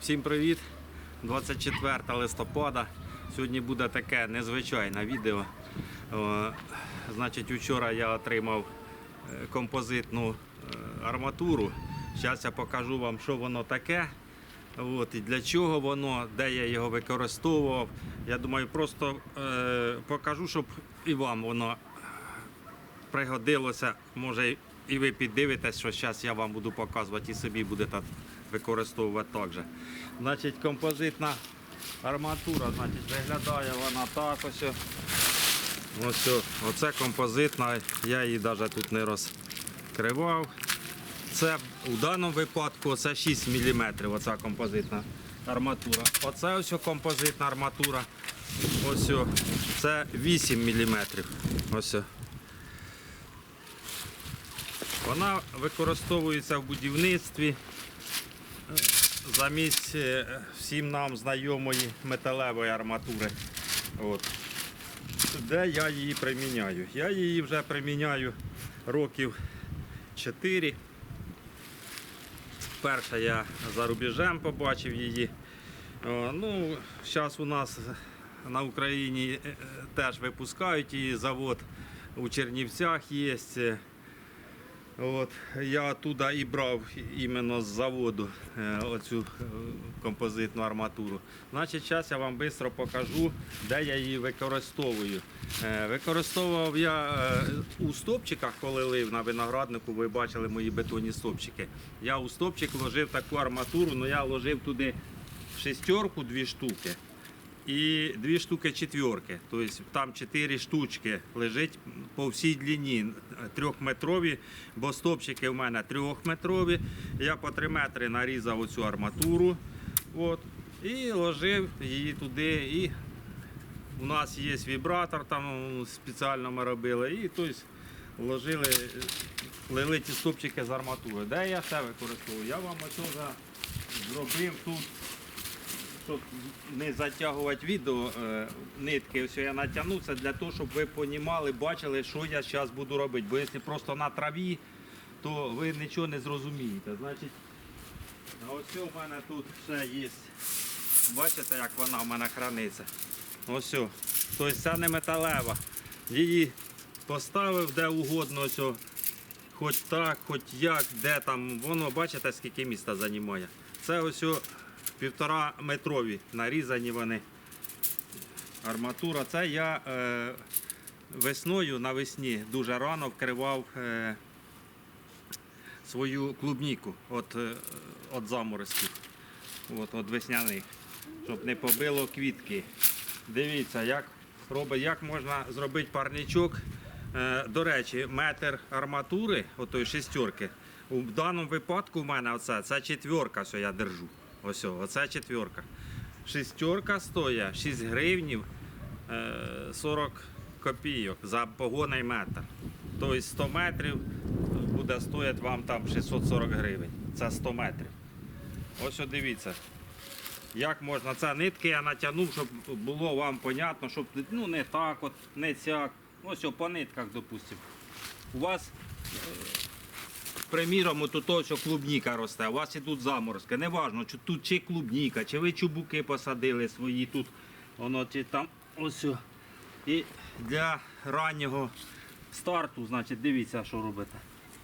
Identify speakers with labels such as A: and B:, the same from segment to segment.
A: Всім привіт! 24 листопада. Сьогодні буде таке незвичайне відео. Значить, вчора я отримав е, композитну е, арматуру. Зараз я покажу вам, що воно таке. От, і для чого воно, де я його використовував. Я думаю, просто е, покажу, щоб і вам воно пригодилося. Може і ви піддивитесь, що зараз я вам буду показувати і собі будете використовувати так же. Значить, композитна арматура, значить, виглядає вона так ось. Ось, оце композитна, я її навіть тут не розкривав. Це у даному випадку це 6 мм, оця композитна арматура. Оце ось композитна арматура. Ось це 8 мм. Ось. Вона використовується в будівництві замість е, всім нам знайомої металевої арматури. От. Де я її приміняю? Я її вже приміняю років 4. Перше я за рубежем побачив її. Ну, Зараз у нас на Україні е, е, теж випускають її завод у Чернівцях є. От, я туди і брав іменно з заводу е, оцю е, композитну арматуру. Значить, зараз я вам швидко покажу, де я її використовую. Е, використовував я у стопчиках, коли лив на винограднику, ви бачили мої бетонні стопчики. Я у стопчик ложив таку арматуру, але я ложив туди шестерку, дві штуки і дві штуки четверки. Тобто там чотири штучки лежить по всій длині трьохметрові, бо стопчики в мене трьохметрові. Я по три метри нарізав оцю арматуру. От, і ложив її туди. І у нас є вібратор, там спеціально ми робили. І тобто, ложили, лили ті стопчики з арматури. Де я все використовую? Я вам ось зробив тут щоб не затягувати відео, е, нитки, ось я натягнув, це для того, щоб ви понімали, бачили, що я зараз буду робити. Бо якщо просто на траві, то ви нічого не зрозумієте. Значить, ось у мене тут ще є. Бачите, як вона в мене храниться. Ось. Тобто це не металева. Її поставив де угодно, ось, хоч так, хоч як, де там, воно, бачите, скільки міста займає. Це ось півтора метрові нарізані вони. Арматура. Це я е, весною навесні дуже рано вкривав е, свою клубніку від, е, заморозків, от, від весняних, щоб не побило квітки. Дивіться, як, робить, як можна зробити парничок. Е, до речі, метр арматури, отої шестерки. У даному випадку в мене оце, це четверка, що я держу. Ось, о, оце четверка. Шестерка стоїть 6 гривнів е, 40 копійок за погонний метр. Тобто 100 метрів буде стоїти вам там 640 гривень. Це 100 метрів. Ось дивіться. Як можна, це нитки я натягнув, щоб було вам понятно, щоб ну, не так, от, не цяк. Ось по нитках, допустимо. У вас приміром, тут ось клубніка росте, у вас і тут заморозки. Неважно, чи тут чи клубніка, чи ви чубуки посадили свої тут, воно чи там ось. І для раннього старту, значить, дивіться, що робите.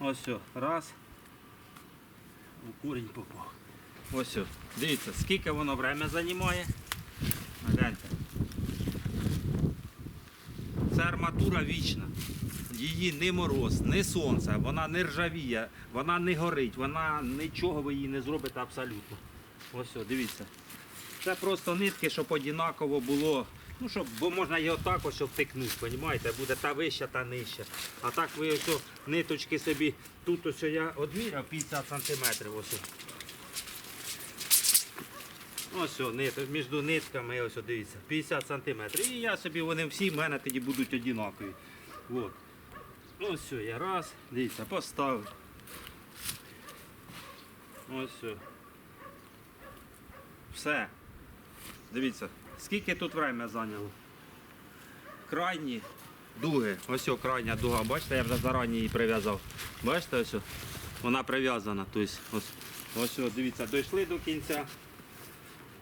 A: Ось, раз. У корінь попав. Ось, дивіться, скільки воно время займає. Гляньте. Це арматура вічна. Її не мороз, не сонце, вона не ржавіє, вона не горить, вона нічого ви її не зробите абсолютно. Ось, дивіться. Це просто нитки, щоб однаково було. Ну, щоб, бо можна його так ось втикнути, розумієте? Буде та вища, та нижча. А так ви ось ниточки собі, тут ось я одміряв 50 сантиметрів. Ось. Ось нит, між нитками, ось дивіться, 50 сантиметрів. І я собі, вони всі в мене тоді будуть однакові. От. Ось все, я раз, дивіться, поставив. Ось все. Все. Дивіться, скільки тут время зайняло. Крайні дуги. Ось о, крайня дуга, бачите, я вже зарані її прив'язав. Бачите, ось о? вона прив'язана. Тобто, ось, ось о, дивіться, дійшли до кінця.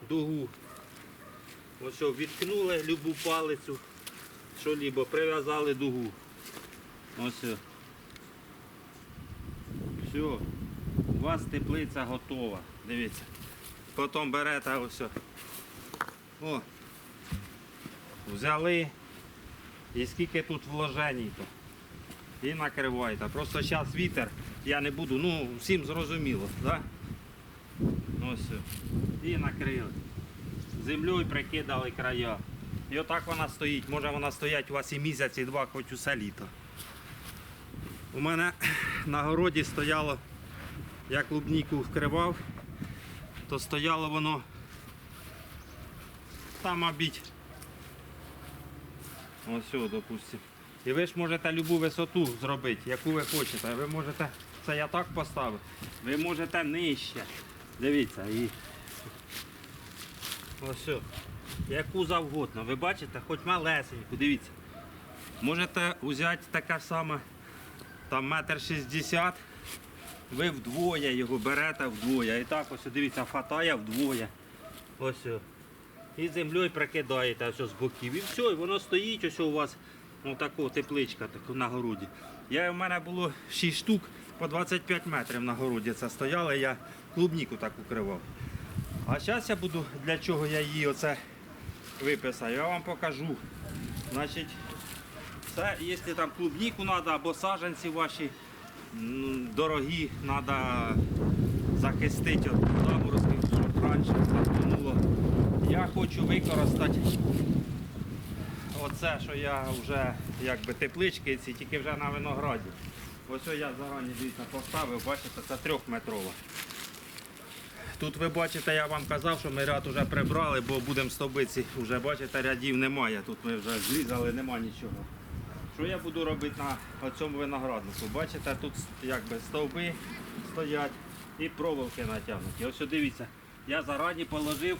A: дугу. Ось що, відкнули любу палицю, що лібо, прив'язали дугу. Ось. все. Все. У вас теплиця готова. Дивіться. Потім берете ось. все. О. Взяли. І скільки тут вложень. І накриваєте. Просто зараз вітер, я не буду, ну всім зрозуміло, да? Ось. І накрили. Землею прикидали края. І отак вона стоїть. Може вона стоять у вас і місяць, і два, хоч усе літо. У мене на городі стояло, я клубніку вкривав, то стояло воно там обіть. Ось допустимо. І ви ж можете любу висоту зробити, яку ви хочете. Ви можете, це я так поставив, ви можете нижче. Дивіться, і ось. Яку завгодно. Ви бачите, хоч малесеньку, дивіться. Можете взяти така сама, там метр шістдесят, ви вдвоє його берете вдвоє. І так ось дивіться, хватає вдвоє. Ось. І землею прикидаєте ось з боків. І все, і воно стоїть ось у вас. Ну тепличка таку на городі. Я, у мене було 6 штук по 25 метрів на городі. Це стояло, я клубніку так укривав. А зараз я буду, для чого я її оце виписав, я вам покажу. Значить, це, якщо там клубніку треба або саджанці ваші дорогі, треба захистити від заморозків, щоб раніше стартануло. Я хочу використати оце, що я вже якби теплички ці, тільки вже на винограді. Ось я зарані дивіться, поставив, бачите, це трьохметрова. Тут ви бачите, я вам казав, що ми ряд вже прибрали, бо будемо стовбиці, вже бачите, рядів немає. Тут ми вже зрізали, нема нічого. Що я буду робити на цьому винограднику? Бачите, тут якби стовби стоять і проволоки натягнуті. Ось дивіться, я зарані положив,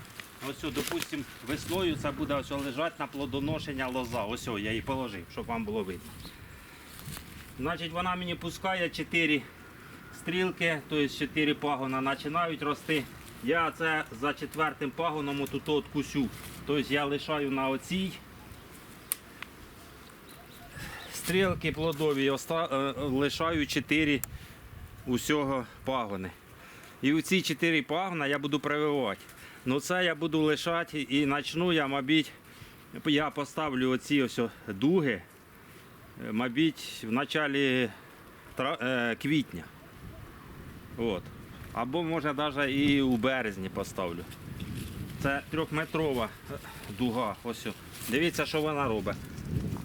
A: ось, допустимо, весною це буде ось лежати на плодоношення лоза. Ось я її положив, щоб вам було видно. Значить, вона мені пускає 4 стрілки, тобто 4 пагона починають рости. Я це за четвертим пагоном тут откусю. Тобто я лишаю на оцій. Стрілки плодові е, лишаю 4 усього пагони. І у ці 4 пагона я буду прививати. Ну це я буду лишати і почну я, мабуть, я поставлю оці ось дуги, е, мабуть, в началі е, квітня. От. Або може навіть і у березні поставлю. Це трьохметрова дуга. Ось. Дивіться, що вона робить.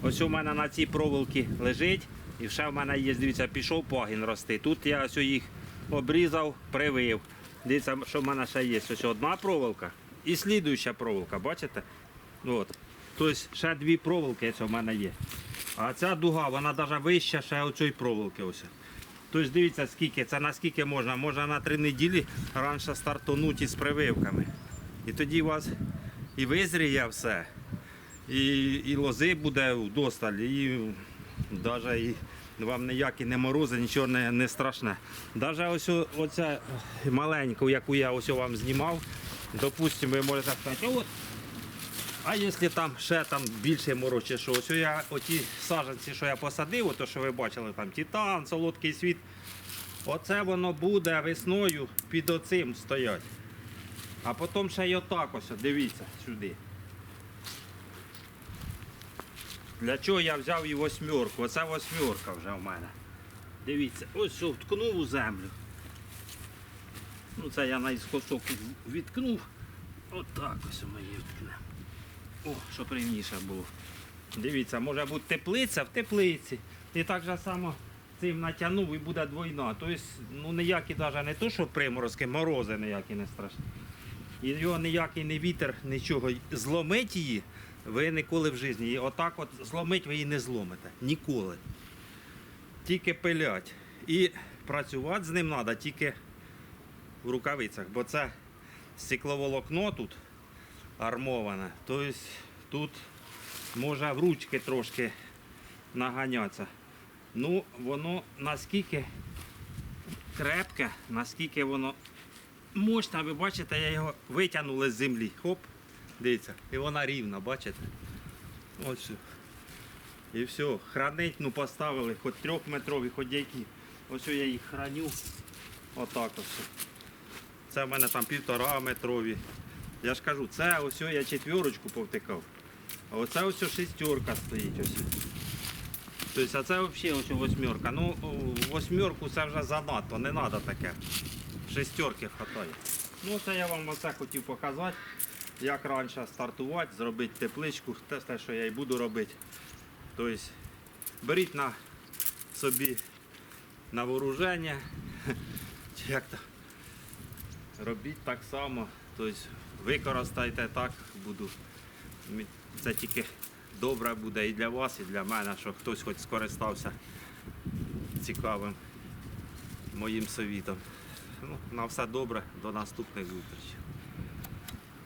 A: Ось у мене на цій проволоці лежить, і ще в мене є, дивіться, пішов пагін рости. Тут я ось їх обрізав, привив. Дивіться, що в мене ще є. Ось одна проволока і слідуюча проволока, бачите? От. Тобто ще дві проволоки у мене є. А ця дуга, вона навіть вища ще оцієї проволоки. Ось. Тобто дивіться, скільки, це наскільки можна. Можна на три неділі раніше стартанути з прививками. І тоді у вас і визріє все, і, і лози буде вдосталь, і навіть і вам ніякі не морози, нічого не, не страшне. Навіть ось оця маленьку, яку я ось вам знімав, допустимо, ви можете сказати, от а якщо там ще там більше мороз що, ось я оті саджанці, що я посадив, ото що ви бачили, там титан, солодкий світ, оце воно буде весною під оцим стоять. А потім ще й отак ось, дивіться сюди. Для чого я взяв і восьмерку? Оце восьмерка вже в мене. Дивіться, ось що, вткнув у землю. Ну це я наискосок відкнув. Отак ось ми її вткнемо. О, щоб рівніше було. Дивіться, може бути теплиця в теплиці. І так же само цим натягнув і буде двойна. Тобто, ну ніякі навіть не то, що приморозки, морози ніякі не страшні. І його ніякий не вітер, нічого. Зломить її ви ніколи в житті. І отак от зломить ви її не зломите. Ніколи. Тільки пилять. І працювати з ним треба тільки в рукавицях, бо це стекловолокно тут армоване. Тобто тут може в ручки трошки наганятися. Ну, воно наскільки крепке, наскільки воно мощна, ви бачите, я його витягнули з землі. Хоп, дивіться, і вона рівна, бачите? Ось. І все, хранить, ну поставили, хоч трьохметрові, хоч які. Ось я їх храню. Отак ось. Це в мене там півтора метрові. Я ж кажу, це ось я четвірочку повтикав. А оце ось шестерка стоїть ось. Тобто, а це взагалі ось восьмерка. Ну, восьмерку це вже занадто, не треба таке. Шестерки хватає. Ну, це я вам оце хотів показати, як раніше стартувати, зробити тепличку, те, те, що я і буду робити. Тобто, беріть на собі на вооруження, чи як то, робіть так само, тобто використайте так, буду. Це тільки добре буде і для вас, і для мене, що хтось хоч скористався цікавим моїм совітом. Ну, на все добре, до наступних зустрічей.